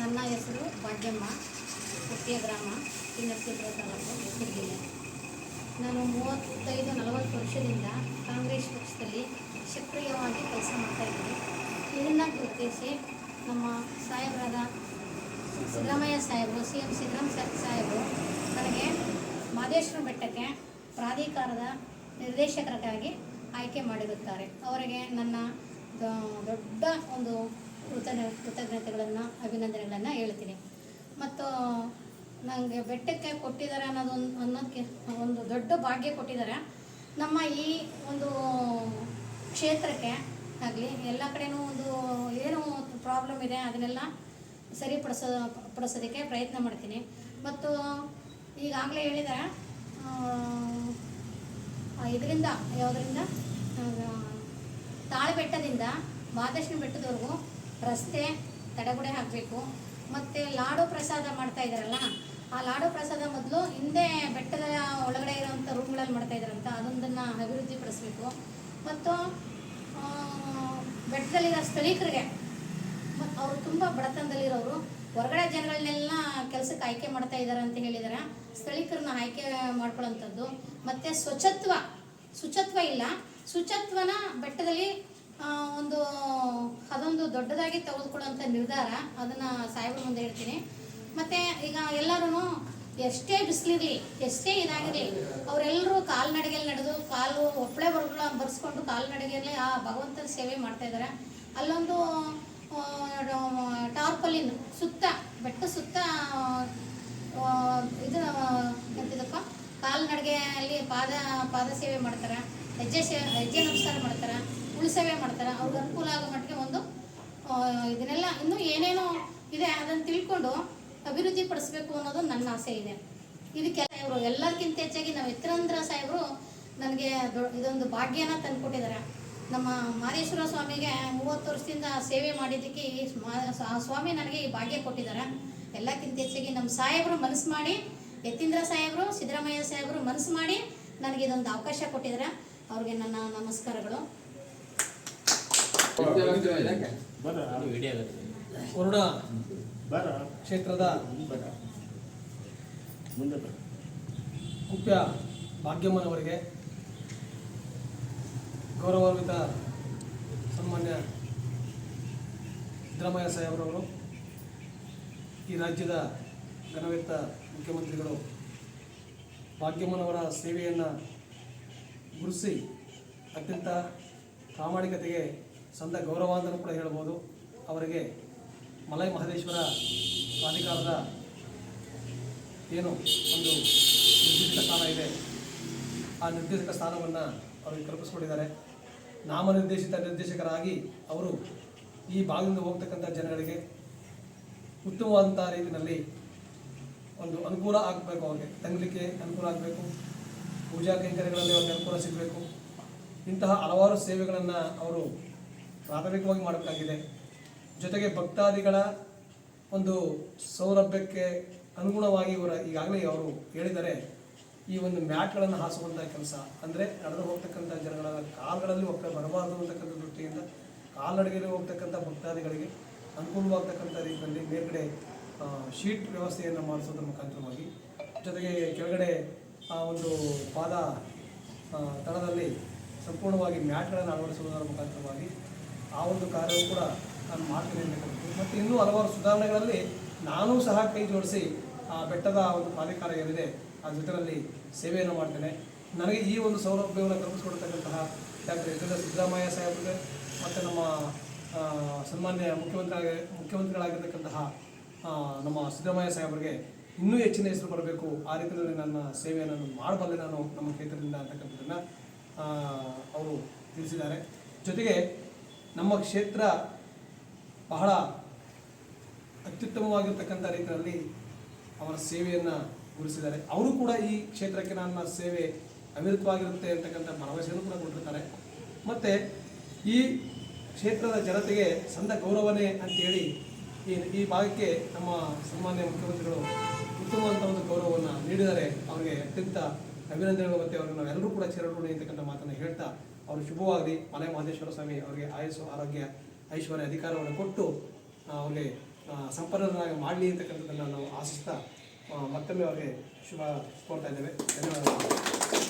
ನನ್ನ ಹೆಸರು ಭಾಗ್ಯಮ್ಮ ಕುಟ್ಟಿಯ ಗ್ರಾಮ ನರಸೀಪುರ ತಾಲೂಕು ಜಿಲ್ಲೆ. ನಾನು ಮೂವತ್ತೈದು, ನಲವತ್ತು ವರ್ಷದಿಂದ ಕಾಂಗ್ರೆಸ್ ಪಕ್ಷದಲ್ಲಿ ಸಕ್ರಿಯವಾಗಿ ಕೆಲಸ ಮಾಡ್ತಾಯಿದ್ದೀನಿ ಇದನ್ನು ಗುರುತಿಸಿ ನಮ್ಮ ಸಾಹೇಬರಾದ ಸಿದ್ದರಾಮಯ್ಯ ಸಾಹೇಬರು ಸಿ ಎಂ ಸಿದ್ದರಾಮಯ್ಯ ಸಾಹೇಬರು ನನಗೆ ಮಾದೇಶ್ವರ ಬೆಟ್ಟಕ್ಕೆ ಪ್ರಾಧಿಕಾರದ ನಿರ್ದೇಶಕರಾಗಿ ಆಯ್ಕೆ ಮಾಡಿರುತ್ತಾರೆ. ಅವರಿಗೆ ನನ್ನ ದೊಡ್ಡ ಒಂದು ಕೃತಜ್ಞ, ಕೃತಜ್ಞತೆಗಳನ್ನು, ಅಭಿನಂದನೆಗಳನ್ನು ಹೇಳ್ತೀನಿ. ಮತ್ತು ನನಗೆ ಬೆಟ್ಟಕ್ಕೆ ಕೊಟ್ಟಿದ್ದಾರೆ ಅನ್ನೋದೊಂದು ಅನ್ನೋದಕ್ಕೆ ಒಂದು ದೊಡ್ಡ ಭಾಗ್ಯ ಕೊಟ್ಟಿದ್ದಾರೆ. ನಮ್ಮ ಈ ಒಂದು ಕ್ಷೇತ್ರಕ್ಕೆ ಆಗಲಿ, ಎಲ್ಲ ಕಡೆನೂ ಒಂದು ಏನು ಪ್ರಾಬ್ಲಮ್ ಇದೆ, ಅದನ್ನೆಲ್ಲ ಸರಿಪಡಿಸೋ, ಪಡಿಸೋದಕ್ಕೆ ಪ್ರಯತ್ನ ಮಾಡ್ತೀನಿ. ಮತ್ತು ಈಗಾಗಲೇ ಹೇಳಿದ್ದಾರೆ ಇದರಿಂದ, ಯಾವುದರಿಂದ? ತಾಳಬೆಟ್ಟದಿಂದ ಮಾದೇಶ್ವರ ಬೆಟ್ಟದವರೆಗೂ ರಸ್ತೆ ತಡೆಗುಡೆ ಹಾಕಬೇಕು. ಮತ್ತು ಲಾಡು ಪ್ರಸಾದ ಮಾಡ್ತಾ ಇದ್ದಾರಲ್ಲ, ಆ ಲಾಡು ಪ್ರಸಾದ ಮೊದಲು ಹಿಂದೆ ಬೆಟ್ಟದ ಒಳಗಡೆ ಇರೋವಂಥ ರೂಮ್ಗಳಲ್ಲಿ ಮಾಡ್ತಾ ಇದ್ದಾರಂತ, ಅದೊಂದನ್ನು ಅಭಿವೃದ್ಧಿ ಪಡಿಸ್ಬೇಕು ಮತ್ತು ಬೆಟ್ಟದಲ್ಲಿರೋ ಸ್ಥಳೀಕರಿಗೆ ಮತ್ತು ಅವರು ತುಂಬ ಬಡತನದಲ್ಲಿರೋರು, ಹೊರಗಡೆ ಜನಗಳನ್ನೆಲ್ಲ ಕೆಲಸಕ್ಕೆ ಆಯ್ಕೆ ಮಾಡ್ತಾ ಇದ್ದಾರೆ ಅಂತ ಹೇಳಿದ್ದಾರೆ ಸ್ಥಳೀಕರನ್ನ ಆಯ್ಕೆ ಮಾಡ್ಕೊಳ್ಳೋಂಥದ್ದು ಮತ್ತು ಸ್ವಚ್ಛತ್ವ ಶುಚತ್ವ ಇಲ್ಲ. ಶುಚತ್ವನ ಬೆಟ್ಟದಲ್ಲಿ ಒಂದು ಅದೊಂದು ದೊಡ್ಡದಾಗಿ ತೆಗೆದುಕೊಳ್ಳುವಂಥ ನಿರ್ಧಾರ ಅದನ್ನು ಸಾಹೇಬ್ರ ಮುಂದೆ ಹೇಳ್ತೀನಿ. ಮತ್ತು ಈಗ ಎಲ್ಲರೂ ಎಷ್ಟೇ ಬಿಸಿಲಿರಲಿ, ಎಷ್ಟೇ ಇದಾಗಿರಲಿ ಅವರೆಲ್ಲರೂ ಕಾಲ್ನಡಿಗೆಯಲ್ಲಿ ನಡೆದು, ಕಾಲು ಒಪ್ಪಳೆ ಬರಗಳ ಬರ್ಸ್ಕೊಂಡು ಕಾಲ್ನಡಿಗೆಯಲ್ಲಿ ಆ ಭಗವಂತನ ಸೇವೆ ಮಾಡ್ತಾ ಇದ್ದಾರೆ ಅಲ್ಲೊಂದು ಟಾರ್ಪಲಿನ್ ಸುತ್ತ, ಬೆಟ್ಟ ಸುತ್ತ ಇದು ಎಂತಿದಪ್ಪ? ಕಾಲ್ನಡಿಗೆಯಲ್ಲಿ ಪಾದ ಪಾದ ಸೇವೆ ಮಾಡ್ತಾರೆ. ಹೆಜ್ಜೆ ಸೇ, ಹೆಜ್ಜೆ ನಮಸ್ಕಾರ ಮಾಡ್ತಾರೆ. ಉಳಿಸೇವೆ ಮಾಡ್ತಾರೆ. ಅವ್ರಿಗೆ ಅನುಕೂಲ ಆಗೋ ಮಟ್ಟಿಗೆ ಒಂದು ಇದನ್ನೆಲ್ಲ ಇನ್ನೂ ಏನೇನೋ ಇದೆ, ಅದನ್ನು ತಿಳ್ಕೊಂಡು ಅಭಿವೃದ್ಧಿ ಪಡಿಸ್ಬೇಕು ಅನ್ನೋದು ನನ್ನ ಆಸೆ ಇದೆ. ಇದಕ್ಕೆ ಇವರು ಎಲ್ಲರಿಗಿಂತ ಹೆಚ್ಚಾಗಿ ನಾವು ಇತ್ರಂದ್ರ ಸಾಹೇಬರು ನನಗೆ ಇದೊಂದು ಭಾಗ್ಯನ ತಂದುಕೊಟ್ಟಿದ್ದಾರೆ. ನಮ್ಮ ಮಾದೇಶ್ವರ ಸ್ವಾಮಿಗೆ ಮೂವತ್ತು ವರ್ಷದಿಂದ ಸೇವೆ ಮಾಡಿದ್ದಕ್ಕೆ ಈ ಸ್ವಾಮಿ ನನಗೆ ಈ ಭಾಗ್ಯ ಕೊಟ್ಟಿದ್ದಾರೆ. ಎಲ್ಲಕ್ಕಿಂತ ಹೆಚ್ಚಾಗಿ ನಮ್ಮ ಸಾಹೇಬರು ಮನಸ್ಸು ಮಾಡಿ, ಯತೀಂದ್ರ ಸಾಹೇಬರು, ಸಿದ್ದರಾಮಯ್ಯ ಸಾಹೇಬರು ಮನಸ್ಸು ಮಾಡಿ ನನಗೆ ಇದೊಂದು ಅವಕಾಶ ಕೊಟ್ಟಿದ್ದಾರೆ. ಅವ್ರಿಗೆ ನನ್ನ ನಮಸ್ಕಾರಗಳು. ಕ್ಷೇತ್ರದ ಕುಪ್ಪ್ಯ ಭಾಗ್ಯಮ್ಮನವರಿಗೆ ಗೌರವಾನ್ವಿತ ಸನ್ಮಾನ್ಯ ಸಿದ್ದರಾಮಯ್ಯ ಸಾಹೇಬರವರು, ಈ ರಾಜ್ಯದ ಘನವೆತ್ತ ಮುಖ್ಯಮಂತ್ರಿಗಳು ಭಾಗ್ಯಮ್ಮನವರ ಸೇವೆಯನ್ನು ಗುರುಸಿ ಅತ್ಯಂತ ಪ್ರಾಮಾಣಿಕತೆಗೆ ಸಂದ ಗೌರವ ಅಂತಲೂ ಕೂಡ ಹೇಳ್ಬೋದು. ಅವರಿಗೆ ಮಲೈ ಮಹದೇಶ್ವರ ಪ್ರಾಧಿಕಾರದ ಏನು ಒಂದು ನಿರ್ದೇಶಕ ಸ್ಥಾನ ಇದೆ. ಆ ನಿರ್ದೇಶಕ ಸ್ಥಾನವನ್ನು ಅವರಿಗೆ ಕಲ್ಪಿಸ್ಕೊಂಡಿದ್ದಾರೆ. ನಾಮನಿರ್ದೇಶಿತ ನಿರ್ದೇಶಕರಾಗಿ ಅವರು ಈ ಭಾಗದಿಂದ ಹೋಗ್ತಕ್ಕಂಥ ಜನಗಳಿಗೆ ಉತ್ತಮವಾದಂಥ ರೀತಿಯಲ್ಲಿ ಒಂದು ಅನುಕೂಲ ಆಗಬೇಕು ಅವ್ರಿಗೆ. ತಂಗಲಿಕ್ಕೆ ಅನುಕೂಲ ಆಗಬೇಕು. ಪೂಜಾ ಕೈಂಕರ್ಯಗಳಲ್ಲಿ ಅವ್ರಿಗೆ ಅನುಕೂಲ ಸಿಗಬೇಕು. ಇಂತಹ ಹಲವಾರು ಸೇವೆಗಳನ್ನು ಅವರು ಪ್ರಾಥಮಿಕವಾಗಿ ಮಾಡಬೇಕಾಗಿದೆ. ಜೊತೆಗೆ ಭಕ್ತಾದಿಗಳ ಒಂದು ಸೌಲಭ್ಯಕ್ಕೆ ಅನುಗುಣವಾಗಿ ಇವರ ಈಗಾಗಲೇ ಅವರು ಹೇಳಿದರೆ, ಈ ಒಂದು ಮ್ಯಾಟ್ಗಳನ್ನು ಹಾಸುವಂಥ ಕೆಲಸ. ಅಂದರೆ ನಡೆದು ಹೋಗ್ತಕ್ಕಂಥ ಜನಗಳ ಕಾಲುಗಳಲ್ಲಿ ಹೋಗ್ತಾ ಬರಬಾರದು ಅಂತಕ್ಕಂಥ ದೃಷ್ಟಿಯಿಂದ ಕಾಲ್ನಡಿಗೆಯಲ್ಲಿ ಹೋಗ್ತಕ್ಕಂಥ ಭಕ್ತಾದಿಗಳಿಗೆ ಅನುಕೂಲವಾಗ್ತಕ್ಕಂಥ ರೀತಿಯಲ್ಲಿ ಮೇಲ್ಗಡೆ ಶೀಟ್ ವ್ಯವಸ್ಥೆಯನ್ನು ಮಾಡಿಸೋದ್ರ ಮುಖಾಂತರವಾಗಿ, ಜೊತೆಗೆ ಕೆಳಗಡೆ ಆ ಒಂದು ಪಾದ ತಳದಲ್ಲಿ ಸಂಪೂರ್ಣವಾಗಿ ಮ್ಯಾಟ್ಗಳನ್ನು ಅಳವಡಿಸುವುದರ ಮುಖಾಂತರವಾಗಿ ಆ ಒಂದು ಕಾರ್ಯವೂ ಕೂಡ ನಾನು ಮಾಡ್ತೀನಿ ಅಂತಕ್ಕಂಥದ್ದು ಮತ್ತು ಇನ್ನೂ ಹಲವಾರು ಸುಧಾರಣೆಗಳಲ್ಲಿ ನಾನೂ ಸಹ ಕೈ ಜೋಡಿಸಿ ಆ ಬೆಟ್ಟದ ಒಂದು ಪ್ರಾಧಿಕಾರ ಏನಿದೆ ಆ ಜೊತೆಯಲ್ಲಿ ಸೇವೆಯನ್ನು ಮಾಡ್ತೇನೆ. ನನಗೆ ಈ ಒಂದು ಸೌಲಭ್ಯವನ್ನು ಕಲ್ಪಿಸಿಕೊಡ್ತಕ್ಕಂತಹ ಡಾಕ್ಟರ್ ಯತೀಂದ್ರ ಸಿದ್ದರಾಮಯ್ಯ ಸಾಹೇಬ್ರೆ ಮತ್ತು ನಮ್ಮ ಸನ್ಮಾನ್ಯ ಮುಖ್ಯಮಂತ್ರಿ ಮುಖ್ಯಮಂತ್ರಿಗಳಾಗಿರ್ತಕ್ಕಂತಹ ನಮ್ಮ ಸಿದ್ದರಾಮಯ್ಯ ಸಾಹೇಬರಿಗೆ ಇನ್ನೂ ಹೆಚ್ಚಿನ ಹೆಸರು ಬರಬೇಕು ಆ ರೀತಿಯಲ್ಲಿ ನನ್ನ ಸೇವೆಯನ್ನು ನಾನು ಮಾಡಬಲ್ಲೆ ನಾನು ನಮ್ಮ ಕ್ಷೇತ್ರದಿಂದ ಅಂತಕ್ಕಂಥದ್ದನ್ನು ಅವರು ತಿಳಿಸಿದ್ದಾರೆ. ಜೊತೆಗೆ ನಮ್ಮ ಕ್ಷೇತ್ರ ಬಹಳ ಅತ್ಯುತ್ತಮವಾಗಿರ್ತಕ್ಕಂಥ ರೀತಿಯಲ್ಲಿ ಅವರ ಸೇವೆಯನ್ನು ಗುರುತಿಸಿದ್ದಾರೆ. ಅವರು ಕೂಡ ಈ ಕ್ಷೇತ್ರಕ್ಕೆ ನನ್ನ ಸೇವೆ ಅವಿರತವಾಗಿರುತ್ತೆ ಅಂತಕ್ಕಂಥ ಭರವಸೆಯನ್ನು ಕೂಡ ಕೊಟ್ಟಿರ್ತಾರೆ. ಮತ್ತು ಈ ಕ್ಷೇತ್ರದ ಜನತೆಗೆ ಸಂದ ಗೌರವನೇ ಅಂತೇಳಿ ಈ ಈ ಭಾಗಕ್ಕೆ ನಮ್ಮ ಸನ್ಮಾನ್ಯ ಮುಖ್ಯಮಂತ್ರಿಗಳು ಉತ್ತಮವಾದಂಥ ಒಂದು ಗೌರವವನ್ನು ನೀಡಿದರೆ, ಅವರಿಗೆ ಅತ್ಯಂತ ಅಭಿನಂದನೆಗಳು ಮತ್ತು ಅವರು ನಾವೆಲ್ಲರೂ ಕೂಡ ಚಿರಋಣಿ ಅಂತಕ್ಕಂಥ ಮಾತನ್ನು ಹೇಳ್ತಾ ಅವರು ಶುಭವಾಗಲಿ ಮಲೆ ಮಹದೇಶ್ವರ ಸ್ವಾಮಿ ಅವರಿಗೆ ಆಯಸ್ಸು, ಆರೋಗ್ಯ, ಐಶ್ವರ್ಯ, ಅಧಿಕಾರವನ್ನು ಕೊಟ್ಟು ಅವರಿಗೆ ಸಂಪನ್ನರನ್ನಾಗಿ ಮಾಡಲಿ ಅಂತಕ್ಕಂಥದ್ದನ್ನು ನಾವು ಆಶಿಸ್ತಾ ಮತ್ತೊಮ್ಮೆ ಅವರಿಗೆ ಶುಭ ಕೋರ್ತಾ ಇದ್ದೇವೆ. ಧನ್ಯವಾದಗಳು.